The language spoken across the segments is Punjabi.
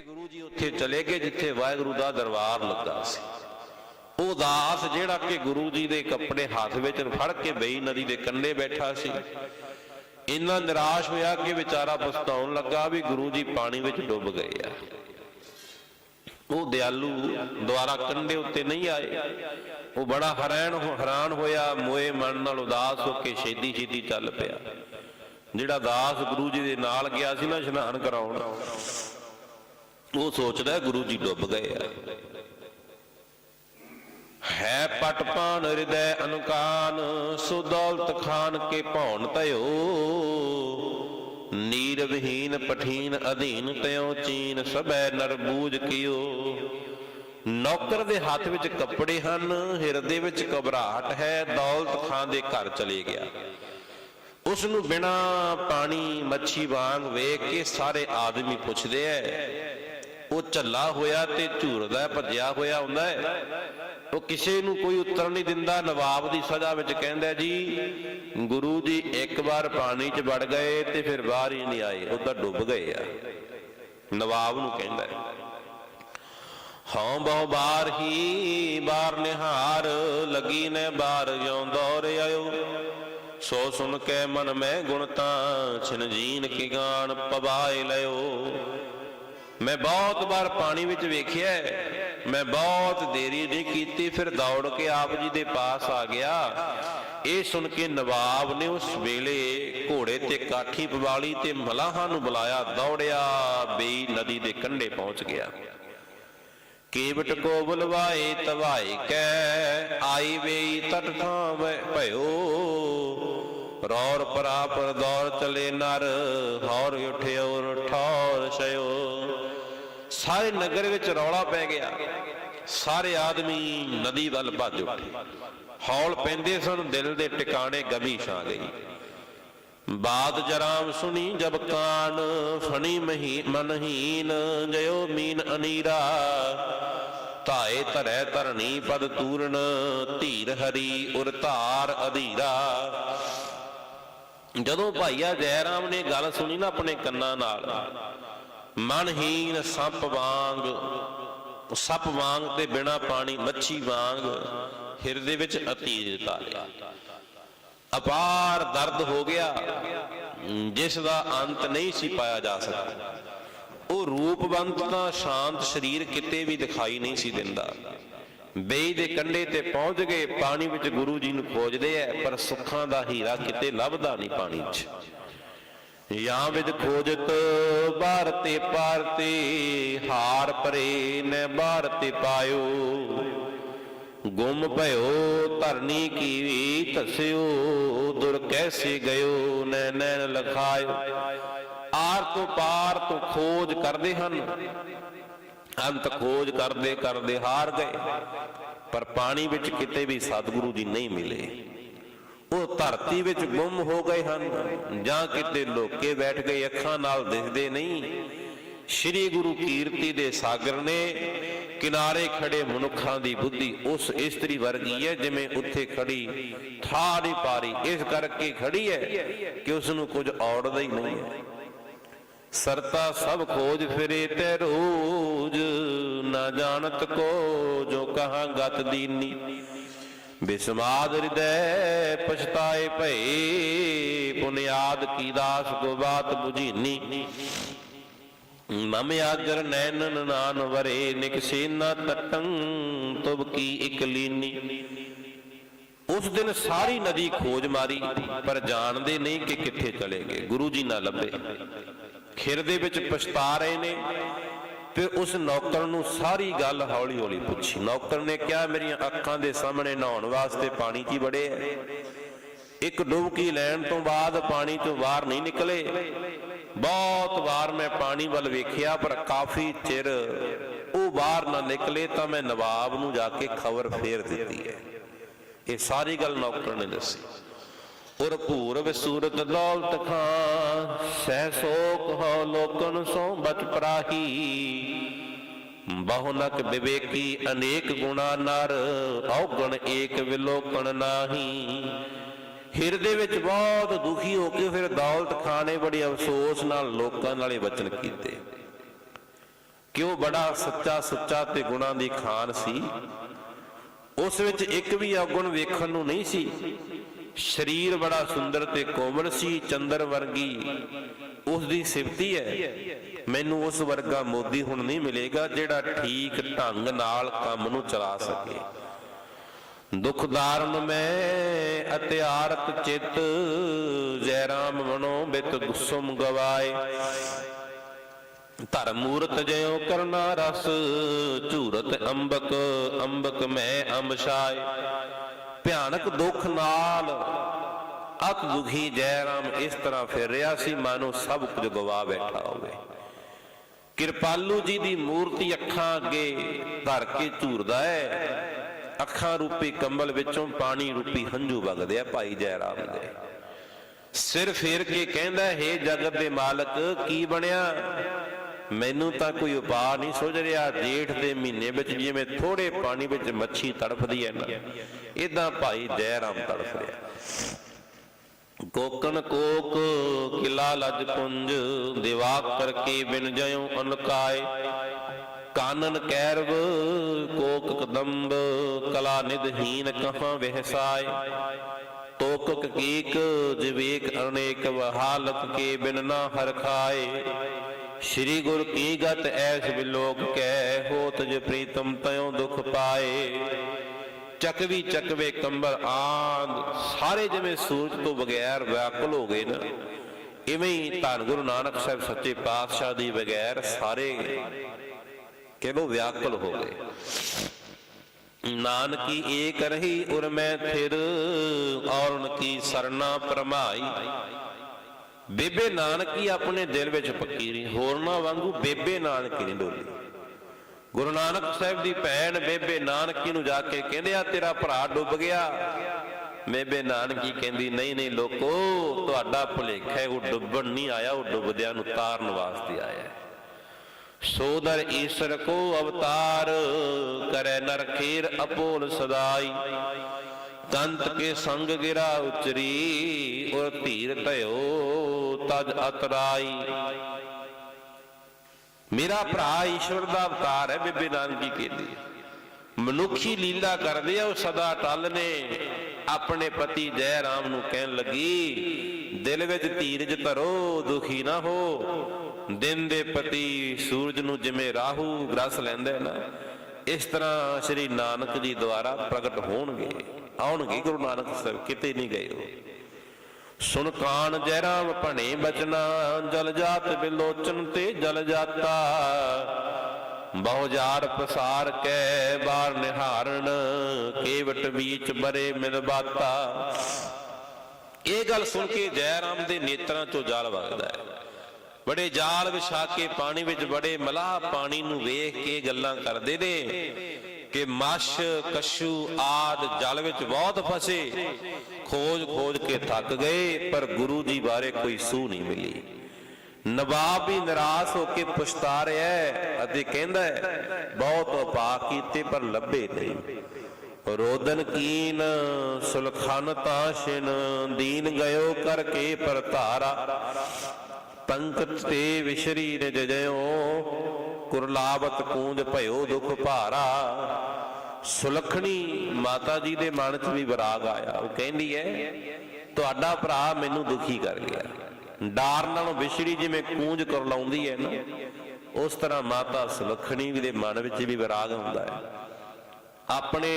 ਗੁਰੂ ਜੀ ਉੱਥੇ ਚਲੇ ਗਏ, ਜਿੱਥੇ ਵਾਹਿਗੁਰੂ ਦਾ ਦਰਬਾਰ ਲੱਗਾ ਸੀ। ਉਹ ਦਾਸ ਜਿਹੜਾ ਕਿ ਗੁਰੂ ਜੀ ਦੇ ਕੱਪੜੇ ਹੱਥ ਵਿੱਚ ਫੜ ਕੇ ਬਈ ਨਦੀ ਦੇ ਕੰਢੇ ਬੈਠਾ ਸੀ। ਇੰਨਾ ਨਿਰਾਸ਼ ਹੋਇਆ ਕਿ ਵਿਚਾਰਾ ਪਛਤਾਉਣ ਲੱਗਾ ਵੀ ਗੁਰੂ ਜੀ ਪਾਣੀ ਵਿੱਚ ਡੁੱਬ ਗਏ ਆ। ਉਹ ਦਿਆਲੂ ਦੁਆਰਾ ਕੰਢੇ ਉੱਤੇ ਨਹੀਂ ਆਏ। ਉਹ ਬੜਾ ਹੈਰਾਨ ਹੈਰਾਨ ਹੋਇਆ, ਮੋਏ ਮਨ ਨਾਲ ਉਦਾਸ ਹੋ ਕੇ ਛੇਤੀ ਛੇਤੀ ਚੱਲ ਪਿਆ। ਜਿਹੜਾ ਦਾਸ ਗੁਰੂ ਜੀ ਦੇ ਨਾਲ ਗਿਆ ਸੀ ਨਾ, ਇਸ਼ਨਾਨ ਕਰਾਉਣ। ਉਹ ਸੋਚਦਾ ਗੁਰੂ ਜੀ ਡੁੱਬ ਗਏ ਆ। ਹੈ ਪਟਪਾਨ ਹਿਰਦੈ ਅਨੁਕਾਨ, ਸੋ ਦੌਲਤ ਖਾਨ ਕੇ ਭੌਣ ਤਯੋ ਨੀਰ ਪਠੀਨ ਅਧੀਨ ਤਯੋ ਚੀਨ, ਸਭੈ ਨਰ ਕਿਓ। ਨੌਕਰ ਦੇ ਹੱਥ ਵਿੱਚ ਕੱਪੜੇ ਹਨ, ਹਿਰਦੇ ਵਿੱਚ ਘਬਰਾਹਟ ਹੈ, ਦੌਲਤ ਖਾਨ ਦੇ ਘਰ ਚਲੇ ਗਿਆ। ਉਸ ਨੂੰ ਬਿਨਾ ਪਾਣੀ ਮੱਛੀ ਵਾਂਗ ਵੇਖ ਕੇ ਸਾਰੇ ਆਦਮੀ ਪੁੱਛਦੇ ਐ ਉਹ ਝੱਲਾ ਹੋਇਆ ਤੇ ਝੂਰਦਾ ਭੱਜਿਆ ਹੋਇਆ ਹੁੰਦਾ ਹੈ। ਉਹ ਕਿਸੇ ਨੂੰ ਕੋਈ ਉੱਤਰ ਨਹੀਂ ਦਿੰਦਾ। ਨਵਾਬ ਦੀ ਸਜ਼ਾ ਵਿੱਚ ਕਹਿੰਦਾ ਜੀ, ਗੁਰੂ ਜੀ ਇੱਕ ਵਾਰ ਪਾਣੀ 'ਚ ਵੜ ਗਏ ਤੇ ਫਿਰ ਬਾਹਰ ਹੀ ਨਹੀਂ ਆਏ ਉਹ ਤਾਂ ਡੁੱਬ ਗਏ ਆ। ਨਵਾਬ ਨੂੰ ਕਹਿੰਦਾ ਹੈ, ਹਉ ਬਹੁ ਬਾਰ ਹੀ ਬਾਰ ਨਿਹਾਰ, ਲੱਗੀ ਨੇ ਬਾਰ ਜਿਉ ਦੌਰ ਆਇਓ। ਸੋ ਸੁਣ ਕੇ ਮਨ ਮੈਂ ਗੁਣ ਤਾਂ ਛਿਨ ਜੀਨ ਕੀ ਗਾਣ ਪਵਾਏ ਲਿਓ ਮੈਂ ਬਹੁਤ ਵਾਰ ਪਾਣੀ ਵਿੱਚ ਵੇਖਿਆ ਮੈਂ ਬਹੁਤ ਦੇਰੀ ਨਹੀਂ ਕੀਤੀ, ਫਿਰ ਦੌੜ ਕੇ ਆਪ ਜੀ ਦੇ ਪਾਸ ਆ ਗਿਆ। ਇਹ ਸੁਣ ਕੇ ਨਵਾਬ ਨੇ ਉਸ ਵੇਲੇ ਘੋੜੇ ਤੇ ਕਾਠੀ ਪਵਾਲੀ ਤੇ ਮਲਾਹਾਂ ਨੂੰ ਬੁਲਾਇਆ, ਦੌੜਿਆ, ਬੇਈ ਨਦੀ ਦੇ ਕੰਢੇ ਪਹੁੰਚ ਗਿਆ। ਕੇਵਟ ਕੋ ਬੁਲਵਾਏ ਤਵਾਈ ਕੈ, ਆਈ ਵੇਈ ਤਟ ਥਾਂ ਭਇਓ। ਰੌਰ ਪਰਾਪਰ ਦੌਰ ਚਲੇ ਨਰ, ਹੌਰ ਉਠਿਓ ਠੌਰ ਛਇਓ। ਸਾਰੇ ਨਗਰ ਵਿੱਚ ਰੌਲਾ ਪੈ ਗਿਆ। ਸਾਰੇ ਆਦਮੀ ਨਦੀ ਵੱਲ ਭੱਜ ਉੱਠੇ। ਹੌਲ ਪੈਂਦੇ ਸਨ, ਦਿਲ ਦੇ ਟਿਕਾਣੇ ਗਮੀ ਛਾ ਗਈ। ਬਾਤ ਜਰਾਮ ਸੁਣੀ, ਜਬ ਕਾਨ ਫਣੀ ਮਹੀ, ਮਨਹੀਨ, ਜਯੋ ਮੀਨ ਅਨੀਰਾ। ਧਾਏ ਧਰੈ ਧਰਣੀ ਪਦ ਤੂਰਨ, ਧੀਰ ਹਰੀ ਉਰ ਧਾਰ ਅਧੀਰਾ। ਜਦੋਂ ਭਾਈਆ ਜੈਰਾਮ ਨੇ ਗੱਲ ਸੁਣੀ ਨਾ ਆਪਣੇ ਕੰਨਾਂ ਨਾਲ ਮਨਹੀਨ ਸੱਪ ਵਾਂਗ ਸੱਪ ਵਾਂਗ ਤੇ ਬਿਨਾ ਪਾਣੀ ਮੱਛੀ ਵਾਂਗ ਹਿਰਦੇ ਵਿੱਚ ਅਤੀਰ ਤਾਰਿਆ। ਅਪਾਰ ਦਰਦ ਹੋ ਗਿਆ, ਜਿਸ ਦਾ ਅੰਤ ਨਹੀਂ ਸੀ ਪਾਇਆ ਜਾ ਸਕਦਾ। ਉਹ ਰੂਪਵੰਤ ਤਾਂ ਸ਼ਾਂਤ ਸਰੀਰ ਕਿਤੇ ਵੀ ਦਿਖਾਈ ਨਹੀਂ ਸੀ ਦਿੰਦਾ। ਬੇਈ ਦੇ ਕੰਢੇ ਤੇ ਪਹੁੰਚ ਗਏ, ਪਾਣੀ ਵਿੱਚ ਗੁਰੂ ਜੀ ਨੂੰ ਖੋਜਦੇ ਐ, ਪਰ ਸੁੱਖਾਂ ਦਾ ਹੀਰਾ ਕਿਤੇ ਲੱਭਦਾ ਨਹੀਂ ਪਾਣੀ 'ਚ। ਜਾਂ ਵਿਦ ਖੋਜਤ ਬਾਹਰ ਤੇ ਪਾਰ ਤੇ ਹਾਰ ਪਰੇ ਨ ਬਾਹਰ ਤੇ ਪਾਇਓ। ਗੁੰਮ ਭਇਓ, ਧਰਨੀ ਕੀ ਧਸਿਓ, ਦੁਰ ਕੈਸੇ ਗਇਓ ਨੈ ਨੈਣ ਲਖਾਇਓ। ਆਰ ਤੋਂ ਪਾਰ ਤੋਂ ਖੋਜ ਕਰਦੇ ਹਨ। ਅੰਤ ਖੋਜ ਕਰਦੇ ਕਰਦੇ ਹਾਰ ਗਏ। ਪਰ ਪਾਣੀ ਵਿੱਚ ਕਿਤੇ ਵੀ ਸਤਿਗੁਰੂ ਜੀ ਨਹੀਂ ਮਿਲੇ। ਉਹ ਧਰਤੀ ਵਿੱਚ ਗੁੰਮ ਹੋ ਗਏ ਹਨ, ਜਾਂ ਕਿਤੇ ਲੋਕੇ ਬੈਠ ਗਏ, ਅੱਖਾਂ ਨਾਲ ਦਿਖਦੇ ਨਹੀਂ। ਸ੍ਰੀ ਗੁਰੂ ਕੀਰਤੀ ਦੇ ਸਾਗਰ ਨੇ ਕਿਨਾਰੇ ਖੜੇ ਮਨੁੱਖਾਂ ਦੀ ਬੁੱਧੀ ਉਸ ਇਸਤਰੀ ਵਰਗੀ ਹੈ, ਜਿਵੇਂ ਉੱਥੇ ਖੜੀ ਠਾੜੀ ਪਾਰੀ। ਇਸ ਕਰਕੇ ਖੜੀ ਹੈ ਕਿ ਉਸ ਨੂੰ ਕੁਝ ਔੜਦਾ ਹੀ ਨਹੀਂ ਹੈ। ਸਰਤਾ ਸਭ ਖੋਜ ਫਿਰੇ ਤੇ ਰੋਜ, ਨਾ ਜਾਣਤ ਕੋ ਜੋ ਕਹਾ ਗਤ ਦੀਨੀ। ਬਿਸਮਾਦ ਹਿਰਦੈ ਪਛਤਾਏ ਭਏ ਪੁਨਿਆਦ ਕੀ ਦਾਸ ਕੋ 부ਝੀਨੀ ਮਮ ਆਜਰ ਨੈਨਨ ਨਾਨ ਵਰੇ ਨਿਕਸੇ ਤਟੰ ਤੁਬ ਕੀ ਇਕ ਉਸ ਦਿਨ ਸਾਰੀ ਨਦੀ ਖੋਜ ਮਾਰੀ, ਪਰ ਜਾਣਦੇ ਨਹੀਂ ਕਿ ਕਿੱਥੇ ਚਲੇ ਗਏ। ਗੁਰੂ ਜੀ ਨਾ ਲੱਭੇ। ਖਿਰ ਦੇ ਵਿੱਚ ਪਛਤਾ ਰਹੇ ਨੇ। ਫਿਰ ਉਸ ਨੌਕਰ ਨੂੰ ਸਾਰੀ ਗੱਲ ਹੌਲੀ ਹੌਲੀ ਪੁੱਛੀ। ਨੌਕਰ ਨੇ ਕਿਹਾ, ਮੇਰੀਆਂ ਅੱਖਾਂ ਦੇ ਸਾਹਮਣੇ ਨਹਾਉਣ ਵਾਸਤੇ ਪਾਣੀ 'ਚ ਹੀ ਬੜੇ ਇੱਕ ਡੁਬਕੀ ਲੈਣ ਤੋਂ ਬਾਅਦ ਪਾਣੀ ਤੋਂ ਬਾਹਰ ਨਹੀਂ ਨਿਕਲੇ। ਬਹੁਤ ਵਾਰ ਮੈਂ ਪਾਣੀ ਵੱਲ ਵੇਖਿਆ, ਪਰ ਕਾਫੀ ਚਿਰ ਉਹ ਬਾਹਰ ਨਾ ਨਿਕਲੇ ਤਾਂ ਮੈਂ ਨਵਾਬ ਨੂੰ ਜਾ ਕੇ ਖਬਰ ਫੇਰ ਦਿੱਤੀ ਹੈ ਇਹ ਸਾਰੀ ਗੱਲ ਨੌਕਰ ਨੇ ਦੱਸੀ। ਉਰ ਭੂਰਵ ਸੂਰਤ ਦੌਲਤ ਖਾਂ ਸਹਿ ਸੋਕ ਹੋ ਲੋਕਨ ਸੋ ਬਚ ਪਰਾਹੀ। ਬਹੁਨਕ ਵਿਵੇਕੀ ਅਨੇਕ ਗੁਣਾ ਨਰ, ਔਗਣ ਏਕ ਵਿਲੋਕਣ ਨਾਹੀ। ਹਿਰਦੇ ਵਿੱਚ ਬਹੁਤ ਦੁਖੀ ਹੋ ਕੇ ਫਿਰ ਦੌਲਤ ਖਾਨ ਨੇ ਬੜੀ ਅਫਸੋਸ ਨਾਲ ਲੋਕਾਂ ਨਾਲੇ ਵਚਨ ਕੀਤੇ। ਕਿ ਉਹ ਬੜਾ ਸੱਚਾ ਸੁੱਚਾ ਤੇ ਗੁਣਾਂ ਦੀ ਖਾਨ ਸੀ। ਉਸ ਵਿੱਚ ਇੱਕ ਵੀ ਔਗੁਣ ਵੇਖਣ ਨੂੰ ਨਹੀਂ ਸੀ। ਸਰੀਰ ਬੜਾ ਸੁੰਦਰ ਤੇ ਕੋਮਲ ਸੀ, ਚੰਦਰ ਵਰਗੀ ਉਸ ਦੀ ਸਿਫਤੀ ਹੈ। ਮੈਨੂੰ ਉਸ ਵਰਗਾ ਮੋਦੀ ਹੁਣ ਨਹੀਂ ਮਿਲੇਗਾ ਜਿਹੜਾ ਠੀਕ ਢੰਗ ਨਾਲ ਕੰਮ ਨੂੰ ਚਲਾ ਸਕੇ। ਦੁਖ ਮੈਂ ਅਤੇ ਆਰਤ ਚਿਤ ਜੈ ਰਾਮ ਮਨੋ ਬਿਤ ਗੁਸਮ ਗਵਾਏ। ਧਰਮ ਮੂਰਤ ਜਿਉ ਕਰਨਾ ਰਸ, ਝੂਰਤ ਅੰਬਕ ਅੰਬਕ ਮੈਂ ਅੰਬਸ਼ਾਏ ਭਿਆਨਕ ਦੁੱਖ ਨਾਲ ਅਤ ਦੁਖੀ ਜੈ ਰਾਮ ਇਸ ਤਰ੍ਹਾਂ ਫਿਰ ਰਿਹਾ ਸੀ, ਮਾਨੋ ਸਭ ਕੁਝ ਗਵਾ ਬੈਠਾ ਹੋਵੇ। ਕਿਰਪਾਲੂ ਜੀ ਦੀ ਮੂਰਤੀ ਅੱਖਾਂ ਅੱਗੇ ਧਰ ਕੇ ਝੂਰਦਾ ਹੈ। ਅੱਖਾਂ ਰੂਪੀ ਕੰਬਲ ਵਿੱਚੋਂ ਪਾਣੀ ਰੂਪੀ ਹੰਝੂ ਵਗਦੇ ਆ ਭਾਈ ਜੈ ਰਾਮ ਦੇ। ਸਿਰ ਫੇਰ ਕੇ ਕਹਿੰਦਾ, ਹੈ ਜਗਤ ਦੇ ਮਾਲਕ, ਕੀ ਬਣਿਆ? ਮੈਨੂੰ ਤਾਂ ਕੋਈ ਉਪਾਅ ਨਹੀਂ ਸੁਝ ਰਿਹਾ। ਜੇਠ ਦੇ ਮਹੀਨੇ ਵਿੱਚ ਜਿਵੇਂ ਥੋੜੇ ਪਾਣੀ ਵਿੱਚ ਮੱਛੀ ਤੜਫਦੀ ਹੈ ਨਾ। ਇਦਾਂ ਭਾਈ ਜੈ ਰਾਮ ਤੜਫ ਰਿਹਾ। ਕੋਕਨ ਕੋਕ ਕਿਲਾ ਲਜ ਪੁੰਜ, ਦਿਵਾ ਕਰਕੇ ਬਿਨ ਜਯੋ ਅਨਕਾਏ। ਕਾਨਨ ਕੈਰਵ, ਕੋਕ ਕਦੰਬ, ਕਲਾ ਨਿਧਹੀਨ ਕਹਾਂ ਵਹਿਸਾਏ। ਤੋਕਕ ਕੀਕ, ਜਿਵੇਕ ਅਨੇਕ ਹਾਲਤ ਕੇ ਬਿਨ ਨਾ ਹਰ ਖਾਏ ਸ੍ਰੀ ਗੁਰ ਕੀ ਗਤ ਐਸ ਬਿਲੋਕ ਕੈ ਹੋਤ ਜੇ ਪ੍ਰੀਤਮ ਤਯੋ ਦੁਖ ਪਾਏ। ਚੱਕਵੀ ਚੱਕਵੇ ਕੰਬਰ ਆਦ, ਸਾਰੇ ਜਿਵੇਂ ਸੂਰਜ ਤੋਂ ਬਗੈਰ ਵਿਆਕੁਲ ਹੋ ਗਏ ਨਾ, ਇਵੇਂ ਹੀ ਧੰਨ ਗੁਰੂ ਨਾਨਕ ਸਾਹਿਬ ਸੱਚੇ ਪਾਤਸ਼ਾਹ ਦੀ ਬਗੈਰ ਸਾਰੇ ਕਹਿ ਕਿਹੋ ਵਿਆਕੁਲ ਹੋ ਗਏ। ਨਾਨਕੀ ਏਕ ਰਹੀ ਉਰ ਮੈਂ ਥਿਰ, ਔਰਨ ਕੀ ਸਰਨਾ ਪਰਮਾਈ। ਬੇਬੇ ਨਾਨਕੀ ਆਪਣੇ ਦਿਲ ਵਿੱਚ ਪੱਕੀ ਰਹੀ ਹੋਰਨਾਂ ਵਾਂਗੂ ਬੇਬੇ ਨਾਨਕੀ ਨਹੀਂ ਡੋਲੀ ਗੁਰੂ ਨਾਨਕ ਸਾਹਿਬ ਦੀ ਭੈਣ ਬੇਬੇ ਨਾਨਕੀ ਨੂੰ ਜਾ ਕੇ ਕਹਿੰਦੇ ਆ, ਤੇਰਾ ਭਰਾ ਡੁੱਬ ਗਿਆ। ਬੇਬੇ ਨਾਨਕੀ ਕਹਿੰਦੀ, ਨਹੀਂ ਨਹੀਂ, ਲੋਕੋ, ਤੁਹਾਡਾ ਭੁਲੇਖਾ ਹੈ, ਉਹ ਡੁੱਬਣ ਨਹੀਂ ਆਇਆ, ਉਹ ਡੁੱਬਦਿਆਂ ਨੂੰ ਤਾਰਨ ਵਾਸਤੇ ਆਇਆ ਸੋਦਰ ਈਸ਼ਰ ਕੋ ਅਵਤਾਰ ਕਰੈ ਨਰ ਖੀਰ ਅਪੋਲ ਸਦਾਈ। ਕੰਤ ਕੇ ਸੰਗ ਗਿਰਾ ਉਚਰੀ, ਔਰ ਧੀਰ ਧਇਓ ਤਜ ਅਤਰਾਈ। ਮੇਰਾ ਭਰਾ ਈਸ਼ਵਰ ਦਾ ਅਵਤਾਰ ਹੈ, ਬੇਬੇ ਨਾਨਕੀ ਕਹਿੰਦੀ ਮਨੁੱਖੀ ਲੀਲਾ ਕਰਦੇ ਆ, ਉਹ ਸਦਾ ਟਲ ਨੇ। ਆਪਣੇ ਪਤੀ ਜੈ ਰਾਮ ਨੂੰ ਕਹਿਣ ਲੱਗੀ, ਦਿਲ ਵਿੱਚ ਧੀਰਜ ਧਰੋ, ਦੁਖੀ ਨਾ ਹੋ। ਦਿਨ ਦੇ ਪਤੀ ਸੂਰਜ ਨੂੰ ਜਿਵੇਂ ਰਾਹੂ ਗ੍ਰਸ ਲੈਂਦਾ ਨਾ, ਇਸ ਤਰ੍ਹਾਂ ਸ੍ਰੀ ਨਾਨਕ ਜੀ ਦੁਆਰਾ ਪ੍ਰਗਟ ਹੋਣਗੇ, ਆਉਣਗੇ ਗੁਰੂ ਨਾਨਕ ਸਾਹਿਬ, ਕਿਤੇ ਨਹੀਂ ਗਏ ਉਹ। ਸੁਨ ਕਾਨ ਜੈ ਰਾਮ ਭਣੇ ਬਚਨਾ, ਜਲ ਜਾਤ ਬਿਲੋਚਨ ਤੇ ਜਲ ਜਾਤਾ। ਬਹੁ ਜਾਰ ਪਸਾਰ ਕੈ ਬਾਰ ਨਿਹਾਰਨ ਕੇਵਟ ਵਿੱਚ ਬਰੇ ਮਿਲ ਬਾਤਾ। ਇਹ ਗੱਲ ਸੁਣ ਕੇ ਜੈ ਰਾਮ ਦੇ ਨੇਤਰਾਂ ਚੋਂ ਜਲ ਵਗਦਾ ਹੈ। ਬੜੇ ਜਾਲ ਵਿਛਾ ਕੇ ਪਾਣੀ ਵਿੱਚ ਬੜੇ ਮਲਾਹ ਪਾਣੀ ਨੂੰ ਵੇਖ ਕੇ ਗੱਲਾਂ ਕਰਦੇ ਨੇ। ਕਿ ਮੱਛ, ਕਸ਼ੂ ਆਦ ਜਲ ਵਿੱਚ ਬਹੁਤ ਫਸੇ। ਖੋਜ ਖੋਜ ਕੇ ਥੱਕ ਗਏ, ਪਰ ਗੁਰੂ ਜੀ ਬਾਰੇ ਕੋਈ ਸੂਹ ਨਹੀਂ ਮਿਲੀ। ਨਵਾਬ ਵੀ ਨਿਰਾਸ਼ ਹੋ ਕੇ ਪੁਛਤਾ ਰਿਹਾ ਹੈ ਅਤੇ ਕਹਿੰਦਾ ਹੈ ਬਹੁਤ ਉਪਾਅ ਕੀਤੇ, ਪਰ ਲੱਭੇ ਨਹੀਂ। ਰੋਦਨ ਕੀਨ ਸੁਲਖਨ ਤਾਸ਼ਿਨ, ਦੀਨ ਗਇਓ ਕਰਕੇ ਪਰ ਪਰਧਾਰਾ ਪੰਕਤ ਤੇ ਵਿਸ਼ਰੀ ਨਿਜ ਜਯੋ ਕੁਰਲਾਵਤ ਕੂੰਜ ਭਇਓ ਦੁਖ ਭਾਰਾ। ਸੁਲਖਣੀ ਮਾਤਾ ਜੀ ਦੇ ਮਨ 'ਚ ਵੀ ਵਿਰਾਗ ਆਇਆ। ਉਹ ਕਹਿੰਦੀ ਹੈ ਤੁਹਾਡਾ ਭਰਾ ਮੈਨੂੰ ਦੁਖੀ ਕਰ ਗਿਆ। ਡਾਰ ਨਾਲੋਂ ਵਿਛੜੀ ਜਿਵੇਂ ਕੂੰਜ ਕਰ ਲਾਉਂਦੀ ਹੈ ਨਾ, ਉਸ ਤਰ੍ਹਾਂ ਮਾਤਾ ਸੁਲਖਣੀ ਵੀ ਦੇ ਮਨ ਵਿੱਚ ਵੀ ਵਿਰਾਗ ਹੁੰਦਾ ਹੈ ਆਪਣੇ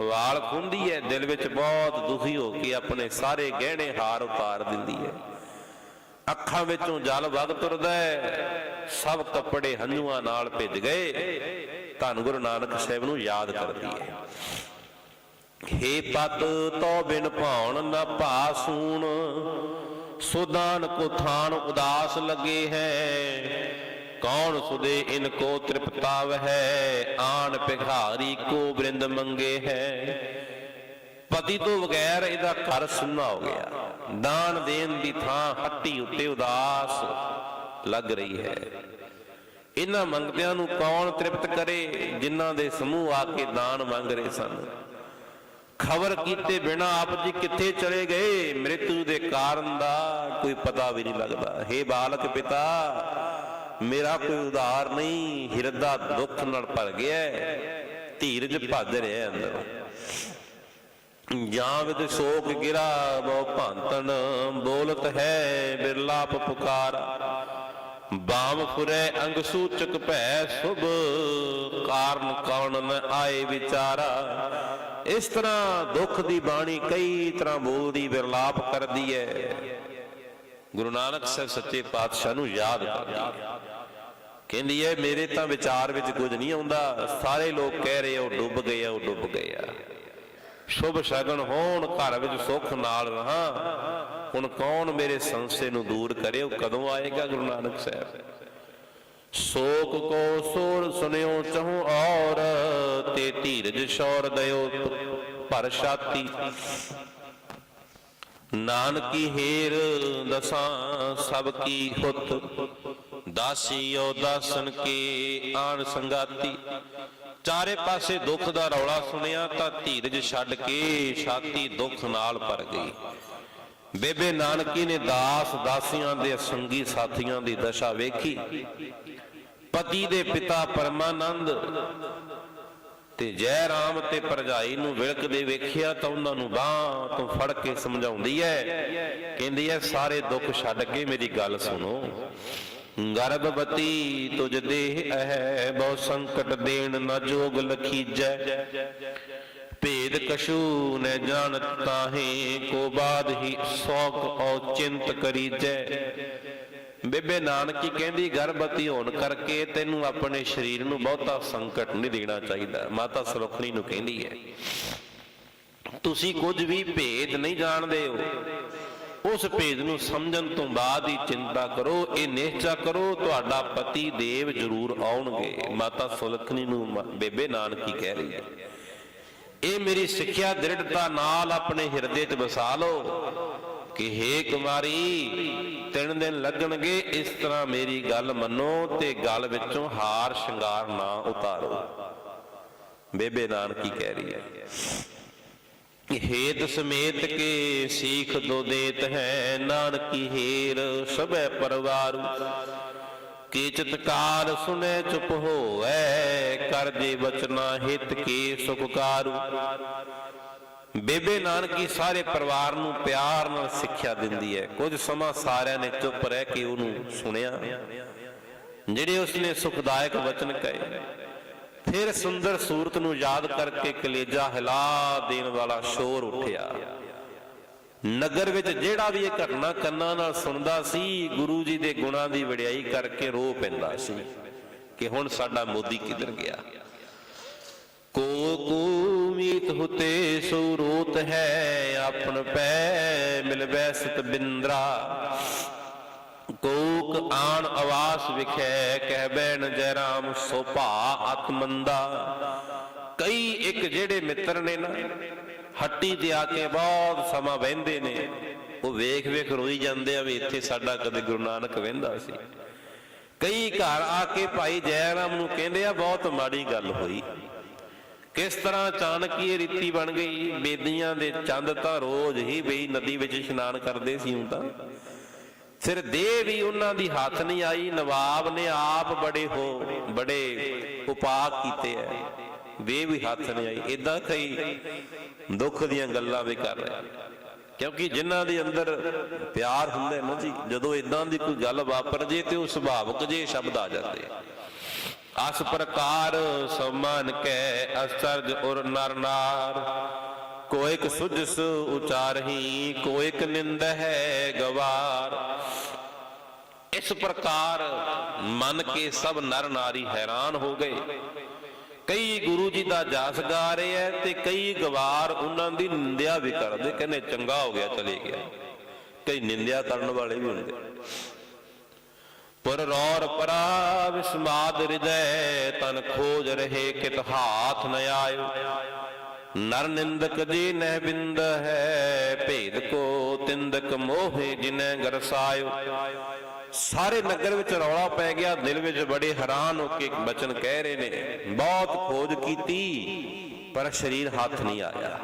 ਵਾਲ ਖੁੰਦੀ ਹੈ ਦਿਲ ਵਿੱਚ ਬਹੁਤ ਦੁਖੀ ਹੋ ਕੇ ਆਪਣੇ ਸਾਰੇ ਗਹਿਣੇ ਹਾਰ ਉਤਾਰ ਦਿੰਦੀ ਹੈ ਅੱਖਾਂ ਵਿੱਚੋਂ ਜਲ ਵਗ ਤੁਰਦਾ ਹੈ, ਸਭ ਕੱਪੜੇ ਹੰਝੂਆਂ ਨਾਲ ਭਿੱਜ ਗਏ। ਧੰਨ ਗੁਰੂ ਨਾਨਕ ਸਾਹਿਬ ਨੂੰ ਯਾਦ ਕਰਦੀ ਹੈ। ਹੇ ਪਤ ਤੋ ਬਿਨ ਭਾਉਣ ਨਾ ਭਾਸੂਣ, ਸੁਦਾਨ ਕੋ ਥਾਨ ਉਦਾਸ ਲਗੇ ਹੈ। ਕੌਣ ਸੁਦੇ ਇਨ ਕੋ ਤ੍ਰਿਪਤਾਵ ਹੈ, ਆਣ ਭਿਖਾਰੀ ਕੋ ਬ੍ਰਿੰਦ ਮੰਗੇ ਹੈ। ਪਤੀ ਤੋਂ ਬਗੈਰ ਇਹਦਾ ਘਰ ਸੁੰਨਾ ਹੋ ਗਿਆ। ਦਾਨ ਦੇਣ ਦੀ ਥਾਂ ਹੱਟੀ ਉੱਤੇ ਉਦਾਸ ਲੱਗ ਰਹੀ ਹੈ। ਇਹਨਾਂ ਮੰਗਦਿਆਂ ਨੂੰ ਕੌਣ ਤ੍ਰਿਪਤ ਕਰੇ ਜਿਨ੍ਹਾਂ ਦੇ ਸਮੂਹ ਆ ਕੇ ਦਾਨ ਮੰਗ ਰਹੇ ਸਨ? ਖਬਰ ਕੀਤੇ ਬਿਨਾ ਆਪ ਜੀ ਕਿੱਥੇ ਚਲੇ ਗਏ? ਮ੍ਰਿਤੂ ਦੇ ਕਾਰਨ ਦਾ ਕੋਈ ਪਤਾ ਵੀ ਨਹੀਂ ਲੱਗਦਾ। हे ਬਾਲਕ ਪਿਤਾ, ਮੇਰਾ ਕੋਈ ਉਧਾਰ ਨਹੀਂ, ਹਿਰਦਾ ਦੁੱਖ ਨਾਲ ਭਰ ਗਿਆ ਧੀਰਜ ਭੱਜ ਰਿਹਾ ਅੰਦਰ। ਜਾਂ ਵਿਦ ਸ਼ੋਕ ਗਿਰਾ, ਬਹੁ ਭੰਤਨ ਬੋਲਤ ਹੈ ਬਿਰਲਾਪ ਪੁਕਾਰ। ਬਾਮ ਫੁਰੇ ਅੰਗ ਸੂਚਕ ਭੈ ਸੁਭ, ਕਾਰਨ ਕੌਣ ਨ ਆਏ ਵਿਚਾਰਾ। ਇਸ ਤਰ੍ਹਾਂ ਦੁੱਖ ਦੀ ਬਾਣੀ ਕਈ ਤਰ੍ਹਾਂ ਬੋਲਦੀ ਵਿਰਲਾਪ ਕਰਦੀ ਹੈ। ਗੁਰੂ ਨਾਨਕ ਸਾਹਿਬ ਸੱਚੇ ਪਾਤਸ਼ਾਹ ਨੂੰ ਯਾਦ ਕਰਦੀ ਹੈ। ਕਹਿੰਦੀ ਹੈ, ਮੇਰੇ ਤਾਂ ਵਿਚਾਰ ਵਿੱਚ ਕੁਝ ਨਹੀਂ ਆਉਂਦਾ। ਸਾਰੇ ਲੋਕ ਕਹਿ ਰਹੇ ਆ, ਉਹ ਡੁੱਬ ਗਏ ਆ, ਉਹ ਡੁੱਬ ਗਏ ਆ। ਸ਼ੁਭ ਸ਼ਗਨ ਹੋਣ, ਘਰ ਵਿੱਚ ਸੁਖ ਨਾਲ ਰਹਾ। ਹੁਣ ਕੌਣ ਮੇਰੇ ਸੰਸੇ ਨੂੰ ਦੂਰ ਕਰੇ, ਉਹ ਕਦੋਂ ਆਏਗਾ ਗੁਰੂ ਨਾਨਕ ਸਾਹਿਬ? ਸੋਕ ਕੋ ਸੋਰ ਸੁਨਿਓ ਚਹੂ ਔਰ, ਤੇ ਧੀਰਜ ਸ਼ੌਰ ਦਇਓ ਭਰ ਛਾਤੀ। ਨਾਨਕੀ ਹੀਰ ਦਸਾਂ ਸਭ ਕੀ ਹੁਤ ਦਾਸੀਓ ਦਾਸਨ ਕੀ ਆਣ ਸੰਗਾਤੀ। ਚਾਰੇ ਪਾਸੇ ਦੁੱਖ ਦਾ ਰੌਲਾ ਸੁਣਿਆ ਤਾਂ ਧੀਰਜ ਛੱਡ ਕੇ ਛਾਤੀ ਦੁੱਖ ਨਾਲ ਭਰ ਗਈ। ਬੇਬੇ ਨਾਨਕੀ ਨੇ ਦਾਸ ਦਾਸੀਆਂ ਦੇ ਸੰਗੀ ਸਾਥੀਆਂ ਦੀ ਦਸ਼ਾ ਵੇਖੀ। ਪਤੀ ਦੇ ਪਿਤਾ ਪਰਮਾਨੰਦ ਤੇ ਜੈ ਰਾਮ ਤੇ ਪਰਜਾਈ ਨੂੰ ਵਿਲਕਦੇ ਵੇਖਿਆ ਤਾਂ ਉਹਨਾਂ ਨੂੰ ਬਾਹ ਤੋਂ ਫੜ ਕੇ ਸਮਝਾਉਂਦੀ ਹੈ, ਕਹਿੰਦੀ ਹੈ, ਸਾਰੇ ਦੁੱਖ ਛੱਡ ਕੇ ਮੇਰੀ ਗੱਲ ਸੁਣੋ। ਗਰਭਵਤੀ ਤੁਜ ਦੇਹ ਹੈ ਬਹੁ ਸੰਕਟ ਦੇਣ ਨਾ ਜੋਗ ਲਖੀਜੈ। ਭੇਦ ਕਛੂ ਨ ਜਾਣਤ ਤਾਹੇ, ਕੋ ਬਾਦ ਹੀ ਸੋਕ ਔ ਚਿੰਤ ਕਰੀਜੈ। ਬੇਬੇ ਨਾਨਕੀ ਕਹਿੰਦੀ, ਗਰਭਵਤੀ ਹੋਣ ਕਰਕੇ ਤੈਨੂੰ ਆਪਣੇ ਸਰੀਰ ਨੂੰ ਬਹੁਤਾ ਸੰਕਟ ਨਹੀਂ ਦੇਣਾ ਚਾਹੀਦਾ। ਮਾਤਾ ਸੁਲੱਖਣੀ ਨੂੰ ਕਹਿੰਦੀ ਹੈ ਤੁਸੀਂ ਕੁਝ ਵੀ ਭੇਦ ਨਹੀਂ ਜਾਣਦੇ ਹੋ। ਉਸ ਭੇਦ ਨੂੰ ਸਮਝਣ ਤੋਂ ਬਾਅਦ ਹੀ ਚਿੰਤਾ ਕਰੋ, ਇਹ ਨਿਸ਼ਚਾ ਕਰੋ, ਤੁਹਾਡਾ ਪਤੀ ਦੇਵ ਜ਼ਰੂਰ ਆਉਣਗੇ। ਮਾਤਾ ਸੁਲੱਖਣੀ ਨੂੰ ਬੇਬੇ ਨਾਨਕੀ ਕਹਿ ਰਹੀ ਹੈ। ਇਹ ਮੇਰੀ ਸਿੱਖਿਆ ਦ੍ਰਿੜਤਾ ਨਾਲ ਆਪਣੇ ਹਿਰਦੇ 'ਚ ਵਸਾ ਲਓ ਕਿ ਹੇ ਕੁਮਾਰੀ, ਤਿੰਨ ਦਿਨ ਲੱਗਣਗੇ, ਇਸ ਤਰ੍ਹਾਂ ਮੇਰੀ ਗੱਲ ਮੰਨੋ ਤੇ ਗੱਲ ਵਿੱਚੋਂ ਹਾਰ ਸ਼ਿੰਗਾਰ ਨਾ ਉਤਾਰੋ। ਬੇਬੇ ਨਾਨਕੀ ਕਹਿ ਰਹੀ ਹੈ। ਹੇਤ ਸਮੇਤ ਕੇ ਸੀਖ ਦੋ ਦੇਤ ਹੈ, ਨਾਨਕੀ ਹੀਰ ਸਭੈ ਪਰਵਾਰੂ। ਕੀਚਤ ਕਾਰ ਸੁਨੇ ਚੁਪ ਹੋਐ ਕਰ ਜੇ ਬਚਨਾ ਹਿਤ ਕੀ ਸੁਖਕਾਰੂ ਬੇਬੇ ਨਾਨਕੀ ਸਾਰੇ ਪਰਿਵਾਰ ਨੂੰ ਪਿਆਰ ਨਾਲ ਸਿੱਖਿਆ ਦਿੰਦੀ ਹੈ। ਕੁਝ ਸਮਾਂ ਸਾਰਿਆਂ ਨੇ ਚੁੱਪ ਰਹਿ ਕੇ ਉਹਨੂੰ ਸੁਣਿਆ। ਜਿਹੜੇ ਉਸਨੇ ਸੁਖਦਾਇਕ ਵਚਨ ਕਹੇ ਫਿਰ ਸੁੰਦਰ ਸੂਰਤ ਨੂੰ ਯਾਦ ਕਰਕੇ ਕਲੇਜਾ ਹਿਲਾ ਦੇਣ ਵਾਲਾ ਸ਼ੋਰ ਉੱਠਿਆ। ਨਗਰ ਵਿੱਚ ਜਿਹੜਾ ਵੀ ਇਹ ਘਟਨਾ ਕੰਨਾਂ ਨਾਲ ਸੁਣਦਾ ਸੀ, ਗੁਰੂ ਜੀ ਦੇ ਗੁਣਾਂ ਦੀ ਵਡਿਆਈ ਕਰਕੇ ਰੋ ਪੈਂਦਾ ਸੀ ਕਿ ਹੁਣ ਸਾਡਾ ਮੋਦੀ ਕਿੱਧਰ ਗਿਆ। ਕੋ ਕੋ ਮੀਤ ਹੁਤੇ ਸੋ ਰੋਤ ਹੈ ਆਪਨ ਪੈ ਮਿਲਵੈ ਸਤ ਬਿੰਦਰਾ। ਕੋਕ ਆਣ ਆਵਾਸ ਵਿਖੇ ਕਹਿ ਬੈਣ ਜੈ ਰਾਮ ਸੋਭਾ ਆਤਮੰਦਾ ਕਈ ਇੱਕ ਜਿਹੜੇ ਮਿੱਤਰ ਨੇ ਨਾ, ਹੱਟੀ ਤੇ ਆ ਕੇ ਬਹੁਤ ਸਮਾਂ ਬਹਿੰਦੇ ਨੇ। ਉਹ ਵੇਖ ਵੇਖ ਰੋਈ ਜਾਂਦੇ ਆ ਵੀ ਇੱਥੇ ਸਾਡਾ ਕਦੇ ਗੁਰੂ ਨਾਨਕ ਵਹਿੰਦਾ ਸੀ। ਕਈ ਘਰ ਆ ਕੇ ਭਾਈ ਜੈ ਰਾਮ ਨੂੰ ਕਹਿੰਦੇ ਆ, ਬਹੁਤ ਮਾੜੀ ਗੱਲ ਹੋਈ। ਕਿਸ ਤਰ੍ਹਾਂ ਅਚਾਨਕ ਇਹ ਰੀਤੀ ਬਣ ਗਈ, ਬੇਦੀਆਂ ਦੇ ਚੰਦ ਤਾਂ ਰੋਜ਼ ਹੀ ਬਈ ਨਦੀ ਵਿੱਚ ਇਸ਼ਨਾਨ ਕਰਦੇ ਸੀ ਹੁਣ ਤਾਂ। ਫਿਰ ਦੇਹ ਵੀ ਉਹਨਾਂ ਦੀ ਹੱਥ ਨਹੀਂ ਆਈ, ਨਵਾਬ ਨੇ ਆਪ ਬੜੇ ਹੋ, ਬੜੇ ਉਪਾਅ ਕੀਤੇ ਐ। ਦੇਹ ਵੀ ਹੱਥ ਨਹੀਂ ਆਈ। ਇਦਾਂ ਕਈ ਦੁੱਖ ਦੀਆਂ ਗੱਲਾਂ ਵੀ ਕਰ ਰਹੇ ਕਿਉਂਕਿ ਜਿਨ੍ਹਾਂ ਦੇ ਅੰਦਰ ਪਿਆਰ ਹੁੰਦਾ ਹੈ ਨਾ ਜੀ, ਜਦੋਂ ਇਦਾਂ ਦੀ ਕੋਈ ਗੱਲ ਵਾਪਰ ਜੇ ਤੇ ਉਹ ਸੁਭਾਵਕ ਜੇ ਸ਼ਬਦ ਆ ਜਾਂਦੇ। ਅਸ ਪ੍ਰਕਾਰ ਸਮਾਨ ਕੈ ਅਸਰਜ ਔਰ ਨਰ ਨਾਰ। ਕੋਇਕ ਸੁਜਸ ਉਚਾਰਹੀ, ਕੋਇਕ ਨਿੰਦ ਹੈ ਗਵਾਰ। ਇਸ ਪ੍ਰਕਾਰ ਮਨ ਕੇ ਸਭ ਨਰ ਨਾਰੀ ਹੈਰਾਨ ਹੋ ਗਏ। ਕਈ ਗੁਰੂ ਜੀ ਦਾ ਜਾਸ ਗਾ ਰਹੇ ਐ ਤੇ ਕਈ ਗਵਾਰ ਉਹਨਾਂ ਦੀ ਨਿੰਦਿਆ ਵੀ ਕਰਦੇ, ਕਹਿੰਦੇ ਚੰਗਾ ਹੋ ਗਿਆ, ਚਲੇ ਗਿਆ। ਕਈ ਨਿੰਦਿਆ ਕਰਨ ਵਾਲੇ ਵੀ ਹੁੰਦੇ। ਪਰ ਰੌਰ ਪਰਾ ਵਿਸਮਾਦ ਹਿਰਦੈ, ਤਨ ਖੋਜ ਰਹੇ, ਕਿਤ ਹਾਥ ਨ ਆਇਓ। ਨਰ ਨਿੰਦਕ ਜੀ ਨਹਿ ਬਿੰਦ ਹੈ, ਭੇਦ ਕੋ ਤਿੰਦਕ ਮੋਹਿ ਜਿਨੈ ਗਰਸਾਇਓ ਸਾਰੇ ਨਗਰ ਵਿੱਚ ਰੌਲਾ ਪੈ ਗਿਆ, ਦਿਲ ਵਿੱਚ ਬੜੇ ਹੈਰਾਨ ਹੋ ਕੇ ਬਚਨ ਕਹਿ ਰਹੇ ਨੇ, ਬਹੁਤ ਖੋਜ ਕੀਤੀ, ਪਰ ਸਰੀਰ ਹੱਥ ਨਹੀਂ ਆਇਆ।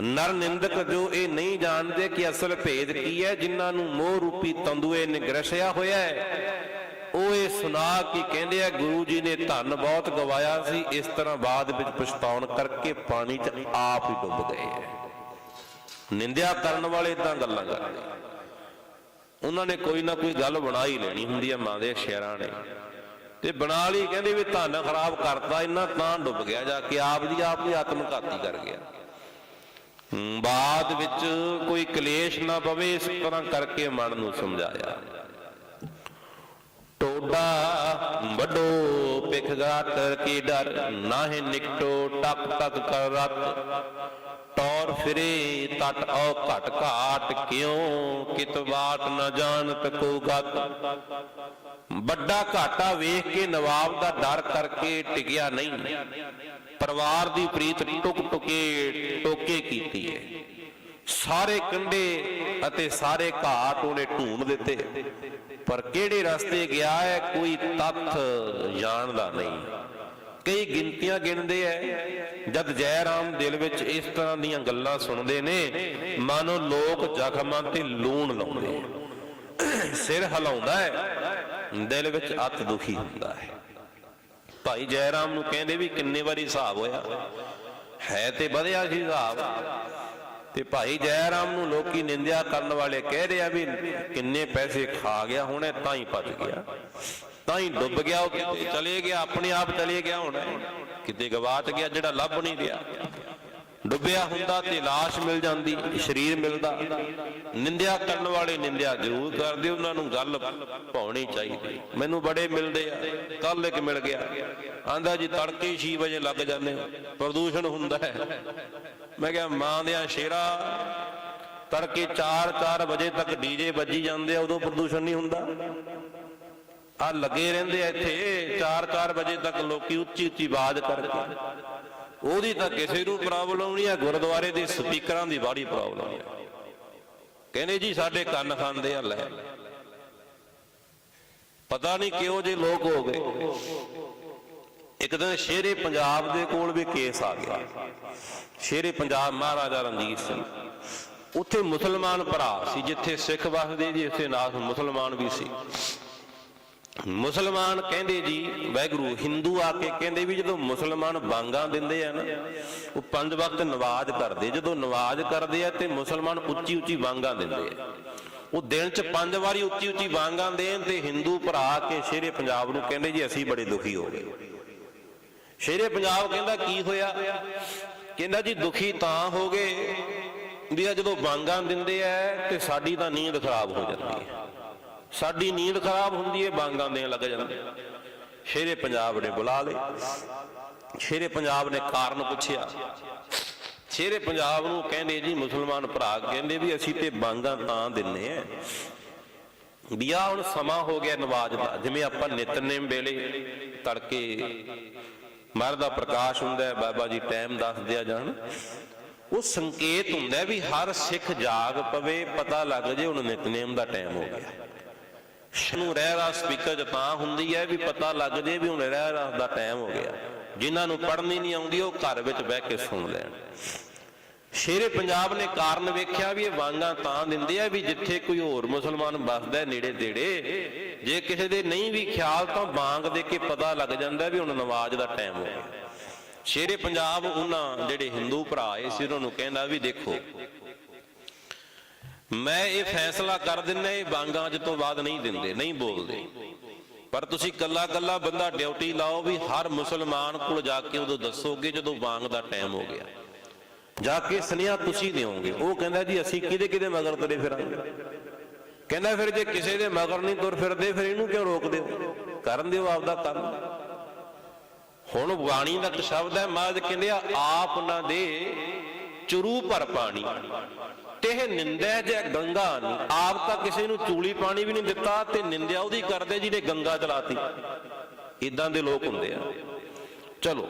ਨਰ ਨਿੰਦਕ ਜੋ ਇਹ ਨਹੀਂ ਜਾਣਦੇ ਕਿ ਅਸਲ ਭੇਦ ਕੀ ਹੈ, ਜਿਨ੍ਹਾਂ ਨੂੰ ਮੋਹ ਰੂਪੀ ਤੰਦੂਏ ਨੇ ਗ੍ਰਸਿਆ ਹੋਇਆ ਹੈ ਉਹ ਇਹ ਸੁਣਾ ਕੇ ਕਹਿੰਦੇ ਆ, ਗੁਰੂ ਜੀ ਨੇ ਧਨ ਬਹੁਤ ਗਵਾਇਆ ਸੀ, ਇਸ ਤਰ੍ਹਾਂ ਬਾਅਦ ਵਿੱਚ ਪਛਤਾਉਣ ਕਰਕੇ ਪਾਣੀ 'ਚ ਆਪ ਹੀ ਡੁੱਬ ਗਏ ਹੈ। ਨਿੰਦਿਆ ਕਰਨ ਵਾਲੇ ਇਦਾਂ ਗੱਲਾਂ ਕਰਦੇ ਉਹਨਾਂ ਨੇ ਕੋਈ ਨਾ ਕੋਈ ਗੱਲ ਬਣਾ ਹੀ ਲੈਣੀ ਹੁੰਦੀ ਹੈ ਮਾਂ ਦੇ ਸ਼ੇਰਾਂ ਨੇ। ਤੇ ਬਣਾ ਲਈ, ਕਹਿੰਦੇ ਵੀ ਧਨ ਖਰਾਬ ਕਰਤਾ, ਇੰਨਾ ਤਾਂ ਡੁੱਬ ਗਿਆ ਜਾ ਕੇ ਆਪ ਦੀ ਆਪ ਹੀ ਆਤਮਘਾਤੀ ਕਰ ਗਿਆ। ਬਾਅਦ ਵਿੱਚ ਕੋਈ ਕਲੇਸ਼ ਨਾ ਪਵੇ, ਇਸ ਤਰ੍ਹਾਂ ਕਰਕੇ ਮਨ ਨੂੰ ਸਮਝਾਇਆ। ਟੋਡਾ ਵੱਡੋ ਪਿਖ ਗਾਤਰ ਕੀ ਡਰ? ਨਾਹਿ ਨਿਕਟੋ ਟਕ ਟਕ ਕਰ ਰਤ। ਟੌਰ ਫਿਰੇ ਤਟ ਔ ਘਟ ਘਾਟ, ਕਿਉ ਕਿਤ ਬਾਤ ਨ ਜਾਣਤ ਕੋ ਗਤ? ਵੱਡਾ ਘਾਟਾ ਵੇਖ ਕੇ ਨਵਾਬ ਦਾ ਡਰ ਕਰਕੇ ਟਿਕਿਆ ਨਹੀਂ। ਪਰਿਵਾਰ ਦੀ ਪ੍ਰੀਤ ਟੁਕ ਟੁਕੇ ਟੋਕੇ ਕੀਤੀ ਹੈ। ਸਾਰੇ ਕੰਡੇ ਅਤੇ ਸਾਰੇ ਘਾਟ ਉਹਨੇ ਢੂੰਡ ਦਿੱਤੇ। ਪਰ ਕਿਹੜੇ ਰਸਤੇ ਗਿਆ ਹੈ, ਕੋਈ ਤੱਥ ਜਾਣਦਾ ਨਹੀਂ। ਕਈ ਗਿਣਤੀਆਂ ਗਿਣਦੇ ਐ। ਜਦ ਜੈ ਰਾਮ ਦਿਲ ਵਿੱਚ ਇਸ ਤਰ੍ਹਾਂ ਦੀਆਂ ਗੱਲਾਂ ਸੁਣਦੇ ਨੇ, ਮਾਨੋ ਲੋਕ ਜ਼ਖਮਾਂ ਤੇ ਲੂਣ ਲਾਉਂਦੇ। ਸਿਰ ਹਿਲਾਉਂਦਾ ਹੈ ਦਿਲ ਵਿੱਚ ਅਤ ਦੁਖੀ ਹੁੰਦਾ ਹੈ ਭਾਈ ਜੈ ਰਾਮ ਨੂੰ ਕਹਿੰਦੇ ਵੀ ਕਿੰਨੇ ਵਾਰੀ ਹਿਸਾਬ ਹੋਇਆ? ਹੈ ਤੇ ਵਧਿਆ ਸੀ ਹਿਸਾਬ। ਤੇ ਭਾਈ ਜੈ ਰਾਮ ਨੂੰ ਲੋਕੀ ਨਿੰਦਿਆ ਕਰਨ ਵਾਲੇ ਕਹਿ ਰਹੇ ਆ ਵੀ ਕਿੰਨੇ ਪੈਸੇ ਖਾ ਗਿਆ, ਹੁਣੇ ਤਾਂ ਹੀ ਭੱਜ ਗਿਆ। ਤਾਂ ਹੀ ਡੁੱਬ ਗਿਆ, ਉਹ ਕਿਤੇ ਚਲੇ ਗਿਆ, ਆਪਣੇ ਆਪ ਚਲੇ ਗਿਆ ਹੁਣ। ਕਿਤੇ ਗਵਾਚ ਗਿਆ ਜਿਹੜਾ ਲੱਭ ਨਹੀਂ ਰਿਹਾ। ਡੁੱਬਿਆ ਹੁੰਦਾ ਤੇ লাশ ਮਿਲ ਜਾਂਦੀ, ਸਰੀਰ ਮਿਲਦਾ। ਨਿੰਦਿਆ ਕਰਨ ਵਾਲੇ ਨਿੰਦਿਆ ਜ਼ਰੂਰ ਕਰਦੇ, ਉਹਨਾਂ ਨੂੰ ਗੱਲ ਪਾਉਣੀ ਚਾਹੀਦੀ। ਮੈਨੂੰ ਬੜੇ ਮਿਲਦੇ ਆ ਕੱਲ ਇੱਕ ਮਿਲ ਗਿਆ। ਆਂਦਾ ਜੀ, ਤੜਕੇ 6 ਵਜੇ ਲੱਗ ਜਾਂਦੇ ਪ੍ਰਦੂਸ਼ਣ ਹੁੰਦਾ ਹੈ। ਮੈਂ ਕਿਹਾ, ਮਾਂ ਦੇ ਸ਼ੇਰਾ, ਤੜਕੇ 4-4 ਵਜੇ ਤੱਕ ਡੀਜੇ ਵੱਜੀ ਜਾਂਦੇ ਆ, ਉਦੋਂ ਪ੍ਰਦੂਸ਼ਣ ਨਹੀਂ ਹੁੰਦਾ। ਆ ਲੱਗੇ ਰਹਿੰਦੇ ਆ ਇੱਥੇ 4-4 ਵਜੇ ਤੱਕ ਲੋਕੀ ਉੱਚੀ ਉੱਚੀ ਆਵਾਜ਼ ਕਰਦੇ ਉਹਦੀ ਤਾਂ ਕਿਸੇ ਨੂੰ ਪ੍ਰੋਬਲਮ ਨਹੀਂ ਹੈ ਗੁਰਦੁਆਰੇ ਦੇ ਸਪੀਕਰਾਂ ਦੀ ਬਾੜੀ ਪ੍ਰੋਬਲਮ ਹੈ ਕਹਿੰਦੇ ਜੀ, ਸਾਡੇ ਕੰਨ ਖਾਂਦੇ ਆ, ਲੈ। ਪਤਾ ਨਹੀਂ ਕਿਹੋ ਜਿਹੇ ਲੋਕ ਹੋ ਗਏ। ਇੱਕ ਦਿਨ ਸ਼ੇਰੇ ਪੰਜਾਬ ਦੇ ਕੋਲ ਵੀ ਕੇਸ ਆ ਗਿਆ। ਸ਼ੇਰੇ ਪੰਜਾਬ ਮਹਾਰਾਜਾ ਰਣਜੀਤ ਸਿੰਘ। ਉੱਥੇ ਮੁਸਲਮਾਨ ਭਰਾ ਸੀ, ਜਿੱਥੇ ਸਿੱਖ ਵਸਦੇ ਜੀ ਉੱਥੇ ਨਾਲ ਮੁਸਲਮਾਨ ਵੀ ਸੀ। ਮੁਸਲਮਾਨ ਕਹਿੰਦੇ ਜੀ, ਵੈਗਰੂ ਹਿੰਦੂ ਆ ਕੇ ਕਹਿੰਦੇ ਵੀ ਜਦੋਂ ਮੁਸਲਮਾਨ ਬਾਂਗਾ ਦਿੰਦੇ ਆ ਨਾ, ਉਹ ਪੰਜ ਵਕਤ ਨਵਾਜ਼ ਕਰਦੇ। ਜਦੋਂ ਨਵਾਜ਼ ਕਰਦੇ ਆ ਤੇ ਮੁਸਲਮਾਨ ਉੱਚੀ ਉੱਚੀ ਬਾਂਗਾ ਦਿੰਦੇ ਆ। ਉਹ ਦਿਨ ਚ ਪੰਜ ਵਾਰੀ ਉੱਚੀ ਉੱਚੀ ਬਾਂਗਾ ਦੇਣ ਤੇ ਹਿੰਦੂ ਭਰਾ ਆ ਕੇ ਸ਼ੇਰੇ ਪੰਜਾਬ ਨੂੰ ਕਹਿੰਦੇ ਜੀ, ਅਸੀਂ ਬੜੇ ਦੁਖੀ ਹੋ ਗਏ। ਸ਼ੇਰੇ ਪੰਜਾਬ ਕਹਿੰਦਾ, ਕੀ ਹੋਇਆ? ਕਹਿੰਦਾ ਜੀ, ਦੁਖੀ ਤਾਂ ਹੋ ਗਏ ਵੀ ਆ ਜਦੋਂ ਬਾਂਗਾ ਦਿੰਦੇ ਆ ਤੇ ਸਾਡੀ ਤਾਂ ਨੀਂਦ ਖਰਾਬ ਹੋ ਜਾਂਦੀ ਹੈ। ਸਾਡੀ ਨੀਂਦ ਖਰਾਬ ਹੁੰਦੀ ਹੈ ਬਾਂਗਾਂ ਦੇਣ ਲੱਗ ਜਾਂਦੇ ਸ਼ੇਰੇ ਪੰਜਾਬ ਨੇ ਬੁਲਾ ਲਏ। ਸ਼ੇਰੇ ਪੰਜਾਬ ਨੇ ਕਾਰਨ ਪੁੱਛਿਆ। ਸ਼ੇਰੇ ਪੰਜਾਬ ਨੂੰ ਕਹਿੰਦੇ ਜੀ, ਮੁਸਲਮਾਨ ਭਰਾ, ਕਹਿੰਦੇ ਵੀ ਅਸੀਂ ਤੇ ਬਾਂਗਾਂ ਤਾਂ ਦਿੰਨੇ ਆ। ਵੀ ਹੁਣ ਸਮਾਂ ਹੋ ਗਿਆ ਨਵਾਜ਼ ਦਾ, ਜਿਵੇਂ ਆਪਾਂ ਨਿਤਨੇਮ ਵੇਲੇ ਤੜਕੇ ਮਰ ਦਾ ਪ੍ਰਕਾਸ਼ ਹੁੰਦਾ ਬਾਬਾ ਜੀ ਟਾਈਮ ਦੱਸ ਦਿਆ ਜਾਣ। ਉਹ ਸੰਕੇਤ ਹੁੰਦਾ ਵੀ ਹਰ ਸਿੱਖ ਜਾਗ ਪਵੇ, ਪਤਾ ਲੱਗ ਜੇ ਹੁਣ ਨਿਤਨੇਮ ਦਾ ਟਾਈਮ ਹੋ ਗਿਆ। ਨੂੰ ਰਹਿ ਰਾਸ ਸਪੀਕਰ ਤਾਂ ਹੁੰਦੀ ਹੈ ਵੀ ਪਤਾ ਲੱਗ ਜੇ ਵੀ ਹੁਣ ਰਹਿ ਰਾਸ ਦਾ ਟਾਈਮ ਹੋ ਗਿਆ। ਜਿਨ੍ਹਾਂ ਨੂੰ ਪੜ੍ਹਨੀ ਨਹੀਂ ਆਉਂਦੀ, ਉਹ ਘਰ ਵਿੱਚ ਬਹਿ ਕੇ ਸੁਣ ਲੈਣ। ਸ਼ੇਰੇ ਪੰਜਾਬ ਨੇ ਕਾਰਨ ਵੇਖਿਆ ਵੀ ਇਹ ਵਾਂਗਾ ਤਾਂ ਦਿੰਦੇ ਆ ਵੀ ਜਿੱਥੇ ਕੋਈ ਹੋਰ ਮੁਸਲਮਾਨ ਵੱਸਦਾ ਨੇੜੇ ਤੇੜੇ, ਜੇ ਕਿਸੇ ਦੇ ਨਹੀਂ ਵੀ ਖਿਆਲ ਤਾਂ ਵਾਂਗ ਦੇ ਕੇ ਪਤਾ ਲੱਗ ਜਾਂਦਾ ਵੀ ਹੁਣ ਨਮਾਜ਼ ਦਾ ਟਾਈਮ ਹੋ ਗਿਆ। ਸ਼ੇਰੇ ਪੰਜਾਬ ਉਹਨਾਂ ਜਿਹੜੇ ਹਿੰਦੂ ਭਰਾ ਆਏ ਸੀ, ਉਹਨਾਂ ਨੂੰ ਕਹਿੰਦਾ ਵੀ ਦੇਖੋ ਮੈਂ ਇਹ ਫੈਸਲਾ ਕਰ ਦਿੰਨਾ ਇਹ ਬਾਂਗਾਂ ਅੱਜ ਤੋਂ ਬਾਅਦ ਨਹੀਂ ਦਿੰਦੇ, ਨਹੀਂ ਬੋਲਦੇ। ਪਰ ਤੁਸੀਂ ਕੱਲਾ ਕੱਲਾ ਬੰਦਾ ਡਿਊਟੀ ਲਾਓ ਵੀ ਹਰ ਮੁਸਲਮਾਨ ਕੋਲ ਜਾ ਕੇ ਉਦੋਂ ਦੱਸੋਗੇ ਜਦੋਂ ਬਾਂਗ ਦਾ ਟਾਈਮ ਹੋ ਗਿਆ। ਜਾ ਕੇ ਸੁਨੇਹਾ ਤੁਸੀਂ ਦਿਓਗੇ। ਉਹ ਕਹਿੰਦਾ ਜੀ, ਅਸੀਂ ਕਿਹਦੇ ਕਿਹਦੇ ਮਗਰ ਤੁਰੇ ਫਿਰਾਂਗੇ? ਕਹਿੰਦਾ ਫਿਰ ਜੇ ਕਿਸੇ ਦੇ ਮਗਰ ਨਹੀਂ ਤੁਰ ਫਿਰਦੇ, ਫਿਰ ਇਹਨੂੰ ਕਿਉਂ ਰੋਕਦੇ ਹੋ ਕਰਨ ਦਿਓ ਆਪਦਾ ਕੰਮ। ਹੁਣ ਬਾਣੀ ਦਾ ਇੱਕ ਸ਼ਬਦ ਹੈ ਮਾਜ ਕਹਿੰਦੇ ਆ, ਆਪ ਨਾ ਦੇ ਚਰੂ ਭਰ ਪਾਣੀ। ਤੇ ਨਿੰਦੈ ਜੇ ਗੰਗਾ ਆਪ ਤਾਂ ਕਿਸੇ ਨੂੰ ਚੂਲੀ ਪਾਣੀ ਵੀ ਨਹੀਂ ਦਿੱਤਾ ਤੇ ਨਿੰਦਿਆ ਉਹਦੀ ਕਰਦੇ ਜਿਹਨੇ ਗੰਗਾ ਚਲਾਤੀ ਇਦਾਂ ਦੇ ਲੋਕ ਹੁੰਦੇ ਆ। ਚਲੋ,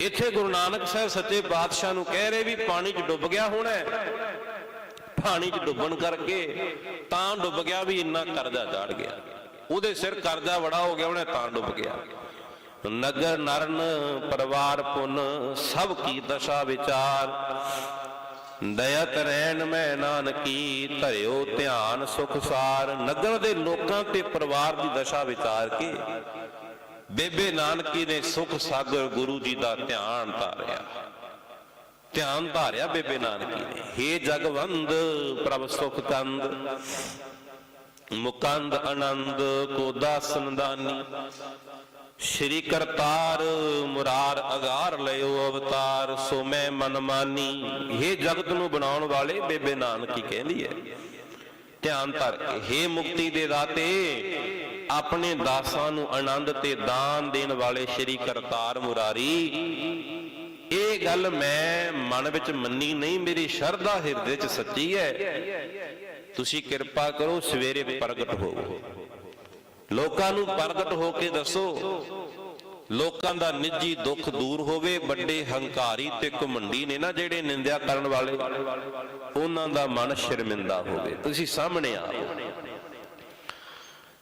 ਇੱਥੇ ਗੁਰੂ ਨਾਨਕ ਸਾਹਿਬ ਸੱਚੇ ਪਾਤਸ਼ਾਹ ਨੂੰ ਕਹਿ ਰਹੇ ਵੀ ਪਾਣੀ 'ਚ ਡੁੱਬ ਗਿਆ ਹੋਣਾ ਪਾਣੀ 'ਚ ਡੁੱਬਣ ਕਰਕੇ ਤਾਂ ਡੁੱਬ ਗਿਆ ਵੀ ਇੰਨਾ ਕਰਜ਼ਾ ਚੜ ਗਿਆ। ਉਹਦੇ ਸਿਰ ਕਰਜ਼ਾ ਬੜਾ ਹੋ ਗਿਆ ਉਹਨੇ ਤਾਂ ਡੁੱਬ ਗਿਆ। ਨਗਰ ਨਰਨ, ਪਰਿਵਾਰ ਪੁੰਨ, ਸਭ ਕੀ ਦਸ਼ਾ ਵਿਚਾਰ। ਦਇਤ ਰਹਿਣ ਮੈਂ ਨਾਨਕੀ, ਧਰਿਓ ਧਿਆਨ ਸੁਖ ਨਗਰ ਦੇ ਲੋਕਾਂ ਤੇ ਪਰਿਵਾਰ ਦੀ ਦਸ਼ਾ ਵਿਚਾਰ ਕੇ। ਬੇਬੇ ਨਾਨਕੀ ਨੇ ਸੁਖ ਸਾਗਰ ਗੁਰੂ ਜੀ ਦਾ ਧਿਆਨ ਧਾਰਿਆ। ਧਿਆਨ ਧਾਰਿਆ ਬੇਬੇ ਨਾਨਕੀ ਨੇ। ਹੇ ਜਗਵੰਦ, ਪ੍ਰਭ ਸੁਖ ਤੰਦ, ਮੁਕੰਦ ਆਨੰਦ, ਕੋ ਦਾਸਨ ਦਾਨੀ ਸ਼੍ਰੀ ਕਰਤਾਰ ਮੁਰਾਰ ਅਗਾਰ ਲਿਓ ਅਵਤਾਰ, ਸੋ ਮੈਂ ਮਨ ਇਹ ਜਗਤ ਨੂੰ ਬਣਾਉਣ ਵਾਲੇ ਬੇਬੇ ਨਾਨਕੀ ਕਹਿੰਦੀ ਹੈ, ਧਿਆਨ ਧਰ ਕੇ। हे ਮੁਕਤੀ ਦੇ ਦਾਤੇ, ਆਪਣੇ ਦਾਸਾਂ ਨੂੰ ਆਨੰਦ ਤੇ ਦਾਨ ਦੇਣ ਵਾਲੇ ਸ਼੍ਰੀ ਕਰਤਾਰ ਮੁਰਾਰੀ, ਇਹ ਗੱਲ ਮੈਂ ਮਨ ਵਿੱਚ ਮੰਨੀ ਨਹੀਂ, ਮੇਰੀ ਸ਼ਰਧਾ ਹਿਰਦੇ 'ਚ ਸੱਚੀ ਹੈ। ਤੁਸੀਂ ਕਿਰਪਾ ਕਰੋ, ਸਵੇਰੇ ਪ੍ਰਗਟ ਹੋਵੋ। ਲੋਕਾਂ ਨੂੰ ਪ੍ਰਗਟ ਹੋ ਕੇ ਦੱਸੋ। ਲੋਕਾਂ ਦਾ ਨਿੱਜੀ ਦੁੱਖ ਦੂਰ ਹੋਵੇ, ਵੱਡੇ ਹੰਕਾਰੀ ਤੇ ਘਮੰਡੀ ਨੇ ਨਾ ਜਿਹੜੇ ਨਿੰਦਿਆ ਕਰਨ ਵਾਲੇ, ਉਹਨਾਂ ਦਾ ਮਨ ਸ਼ਰਮਿੰਦਾ ਹੋਵੇ। ਤੁਸੀਂ ਸਾਹਮਣੇ ਆਓ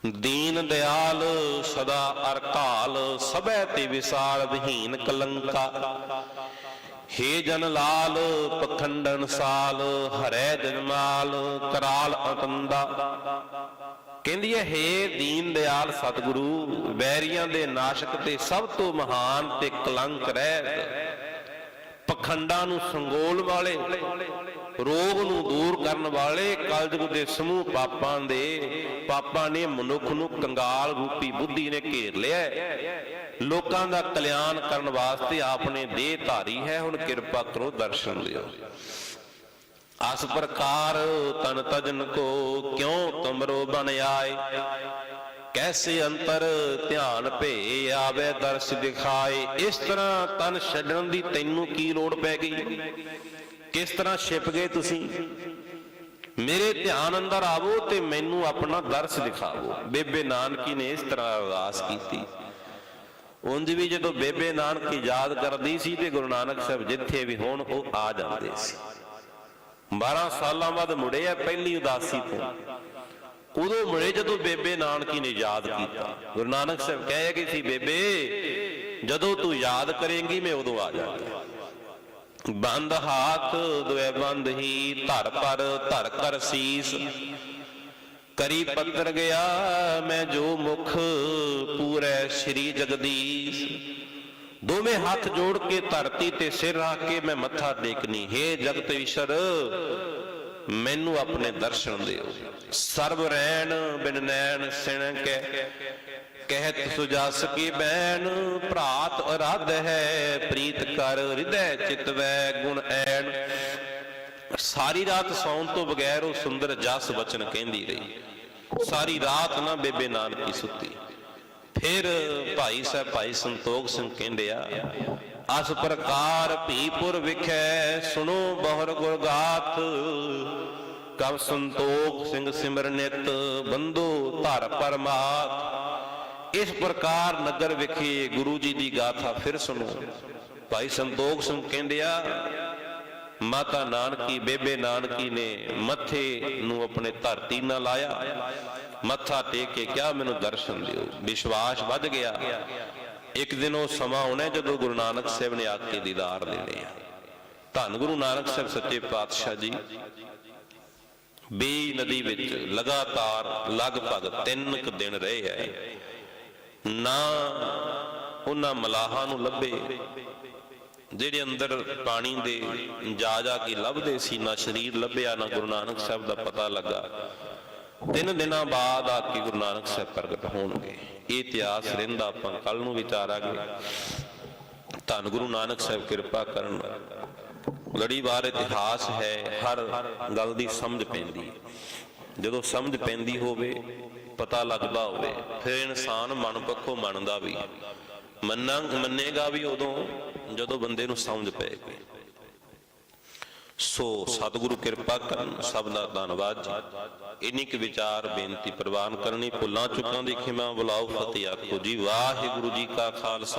ਦੀਨ ਦਿਆਲ ਸਦਾ ਅਰਕਾਲ, ਸਭੈ ਤੇ ਵਿਸਾਲ ਵਿਹੀਨ ਕਲੰਕਾ। ਹੇ ਜਨ ਲਾਲ, ਪਖੰਡਨ ਸਾਲ, ਹਰੈ ਜਨਮਾਲ ਕਰਾਲ ਅਤੰਦਾ। ਕਹਿੰਦੀ ਹੈ, ਹੇ ਦੀਨ ਦਿਆਲ ਸਤਿਗੁਰੂ, ਵੈਰੀਆਂ ਦੇ ਨਾਸ਼ਕ ਤੇ ਸਭ ਤੋਂ ਮਹਾਨ ਤੇ ਕਲੰਕ ਰਹਿਤ। ਪਖੰਡਾਂ ਨੂੰ ਸੰਗੋਲ ਵਾਲੇ, ਰੋਗ ਨੂੰ ਦੂਰ ਕਰਨ ਵਾਲੇ ਕਲਯੁਗ ਦੇ ਸਮੂਹ ਪਾਪਾਂ ਦੇ, ਪਾਪਾਂ ਨੇ ਮਨੁੱਖ ਨੂੰ ਕੰਗਾਲ ਰੂਪੀ ਬੁੱਧੀ ਨੇ ਘੇਰ ਲਿਆ ਲੋਕਾਂ ਦਾ ਕਲਿਆਣ ਕਰਨ ਵਾਸਤੇ ਆਪਨੇ ਦੇਹ ਧਾਰੀ ਹੈ, ਹੁਣ ਕਿਰਪਾ ਕਰੋ ਦਰਸ਼ਨ ਦਿਓ। ਅਸ ਪ੍ਰਕਾਰ ਤਨ ਤਜਨ ਕੋ ਕਿਉ ਤੁਮਰੋ ਬਨ ਆਏ? ਕੈਸੇ ਅੰਤਰ ਧਿਆਨ ਭੇ ਆਵੇ ਦਰਸ ਦਿਖਾਏ? ਇਸ ਤਰ੍ਹਾਂ ਤਨ ਛੱਡਣ ਦੀ ਤੈਨੂੰ ਕੀ ਲੋੜ ਪੈ ਗਈ? ਕਿਸ ਤਰ੍ਹਾਂ ਛਿਪ ਗਏ ਤੁਸੀਂ? ਮੇਰੇ ਧਿਆਨ ਅੰਦਰ ਆਵੋ ਤੇ ਮੈਨੂੰ ਆਪਣਾ ਦਰਸ ਦਿਖਾਵੋ। ਬੇਬੇ ਨਾਨਕੀ ਨੇ ਇਸ ਤਰ੍ਹਾਂ ਅਰਦਾਸ ਕੀਤੀ। ਉਂਝ ਵੀ ਜਦੋਂ ਬੇਬੇ ਨਾਨਕੀ ਯਾਦ ਕਰਦੀ ਸੀ ਤੇ ਗੁਰੂ ਨਾਨਕ ਸਾਹਿਬ ਜਿੱਥੇ ਵੀ ਹੋਣ, ਉਹ ਆ ਜਾਂਦੇ ਸੀ। 12 ਸਾਲਾਂ ਬਾਅਦ ਮੁੜੇ ਆ, ਪਹਿਲੀ ਉਦਾਸੀ ਤੋਂ। ਉਦੋਂ ਮੁੜੇ ਜਦੋਂ ਬੇਬੇ ਨਾਨਕੀ ਨੇ ਯਾਦ ਕੀਤਾ। ਗੁਰੂ ਨਾਨਕ ਸਾਹਿਬ ਕਹੇ ਕਿ ਸੀ, ਬੇਬੇ, ਜਦੋਂ ਤੂੰ ਯਾਦ ਕਰੇਂਗੀ, ਮੈਂ ਉਦੋਂ ਆ ਜਾਵਾਂਗਾ। ਬੰਦ ਹਾਥ ਦੁਐ ਬੰਦ ਹੀ, ਧਰ ਪਰ, ਧਰ ਕਰ ਸੀਸ। ਕਰੀ ਪੱਤਰ ਗਿਆ, ਮੈਂ ਜੋ ਮੁਖ ਪੂਰੇ ਸ਼੍ਰੀ ਜਗਦੀਸ਼। ਦੋਵੇਂ ਹੱਥ ਜੋੜ ਕੇ ਧਰਤੀ ਤੇ ਸਿਰ ਰੱਖ ਕੇ ਮੈਂ ਮੱਥਾ ਟੇਕਨੀ। ਹੈ ਜਗਤ ਈਸ਼ਰ, ਮੈਨੂੰ ਆਪਣੇ ਦਰਸ਼ਨ ਦਿਓ। ਸਰਬ ਰੈਣ ਬਿਨ ਨੈਣ ਸਿਣ ਕੇ। ਕਹਿਤ ਸੁਜਸ ਕੀ ਬੈਣ, ਭਰਾਤ ਅਰਾਧ ਹੈ, ਪ੍ਰੀਤ ਕਰ ਹਿਰਦੈ ਚਿਤਵੈ ਗੁਣ ਐਣ। ਸਾਰੀ ਰਾਤ ਸੌਣ ਤੋਂ ਬਗੈਰ ਉਹ ਸੁੰਦਰ ਜਸ ਵਚਨ ਕਹਿੰਦੀ ਰਹੀ। ਸਾਰੀ ਰਾਤ ਨਾ ਬੇਬੇ ਨਾਨਕੀ ਸੁੱਤੀ। ਫਿਰ ਭਾਈ ਸਾਹਿਬ ਭਾਈ ਸੰਤੋਖ ਸਿੰਘ ਕਹਿੰਦੇ ਆ, ਅਸ ਪ੍ਰਕਾਰ ਭੀਪੁਰ ਵਿਖੈ ਸੁਣੋ ਬਹੁਰ ਗੁਰ ਕਬ ਸੰਤੋਖ ਸਿੰਘ ਸਿਮਰਨਿਤ ਬੰਦੋ ਧਰ ਪਰਮਾਤ ਇਸ ਪ੍ਰਕਾਰ ਨਗਰ ਵਿਖੇ ਗੁਰੂ ਜੀ ਦੀ ਗਾਥਾ ਫਿਰ ਸੁਣੋ। ਭਾਈ ਸੰਤੋਖ ਸਿੰਘ ਕਹਿੰਦੇ ਆ, ਮਾਤਾ ਨਾਨਕੀ, ਬੇਬੇ ਨਾਨਕੀ ਨੇ ਮੱਥੇ ਨੂੰ ਆਪਣੇ ਧਰਤੀ ਨਾਲ ਲਾਇਆ। ਮੱਥਾ ਟੇਕ ਕੇ ਕਿਹਾ, ਮੈਨੂੰ ਦਰਸ਼ਨ ਦਿਓ। ਵਿਸ਼ਵਾਸ ਵੱਧ ਗਿਆ। ਇੱਕ ਦਿਨ ਉਹ ਸਮਾਂ ਆਉਣਾ ਜਦੋਂ ਗੁਰੂ ਨਾਨਕ ਸਾਹਿਬ ਨੇ ਆ ਕੇ ਦੀਦਾਰ ਦੇਣੇ ਆ ਧੰਨ ਗੁਰੂ ਨਾਨਕ ਸਾਹਿਬ, ਸੱਚੇ ਪਾਤਸ਼ਾਹ ਜੀ। ਬੇ ਨਦੀ ਵਿੱਚ ਲਗਾਤਾਰ ਲਗਭਗ 3 ਕੁ ਦਿਨ ਰਹੇ ਹੈ। ਨਾ ਉਹਨਾਂ ਮਲਾਹਾਂ ਨੂੰ ਲੱਭੇ, ਜਿਹੜੇ ਅੰਦਰ ਪਾਣੀ ਦੇ ਜਾ ਜਾ ਕੇ ਲੱਭਦੇ ਸੀ, ਨਾ ਸਰੀਰ ਲੱਭਿਆ, ਨਾ ਗੁਰੂ ਨਾਨਕ ਸਾਹਿਬ ਦਾ ਪਤਾ ਲੱਗਾ। ਤਿੰਨ ਦਿਨਾਂ ਬਾਅਦ ਆ ਗੁਰੂ ਨਾਨਕ ਸਾਹਿਬ ਪ੍ਰਗਟ ਹੋਣਗੇ। ਇਹ ਇਤਿਹਾਸ ਰਹਿੰਦਾ ਆਪਾਂ ਕੱਲ ਨੂੰ ਵਿਚਾਰਾਂਗੇ ਧੰਨ ਗੁਰੂ ਨਾਨਕ ਸਾਹਿਬ ਕਿਰਪਾ ਕਰਨ। ਲੜੀਵਾਰ ਇਤਿਹਾਸ ਹੈ, ਹਰ ਗੱਲ ਦੀ ਸਮਝ ਪੈਂਦੀ ਜਦੋਂ ਸਮਝ ਪੈਂਦੀ ਹੋਵੇ, ਪਤਾ ਲੱਗਦਾ ਹੋਵੇ, ਫਿਰ ਇਨਸਾਨ ਮਨ ਪੱਖੋਂ ਮੰਨਦਾ ਵੀ। ਮੰਨਾਂ, ਮੰਨੇਗਾ ਵੀ ਉਦੋਂ ਜਦੋਂ ਬੰਦੇ ਨੂੰ ਸਮਝ ਪਏਗੀ। ਸੋ ਸਤਿਗੁਰੂ ਕਿਰਪਾ ਕਰਨ, ਸਭ ਦਾ ਧੰਨਵਾਦ ਜੀ। ਇੰਨੀ ਕੁ ਵਿਚਾਰ, ਬੇਨਤੀ ਪ੍ਰਵਾਨ ਕਰਨੀ, ਭੁੱਲਾਂ, ਚੁੱਕਾਂ ਦੀ ਖਿਮਾ, ਬੁਲਾਓ ਫਤਿਹ ਆਖੋ ਜੀ। ਵਾਹਿਗੁਰੂ ਜੀ ਕਾ ਖਾਲਸਾ।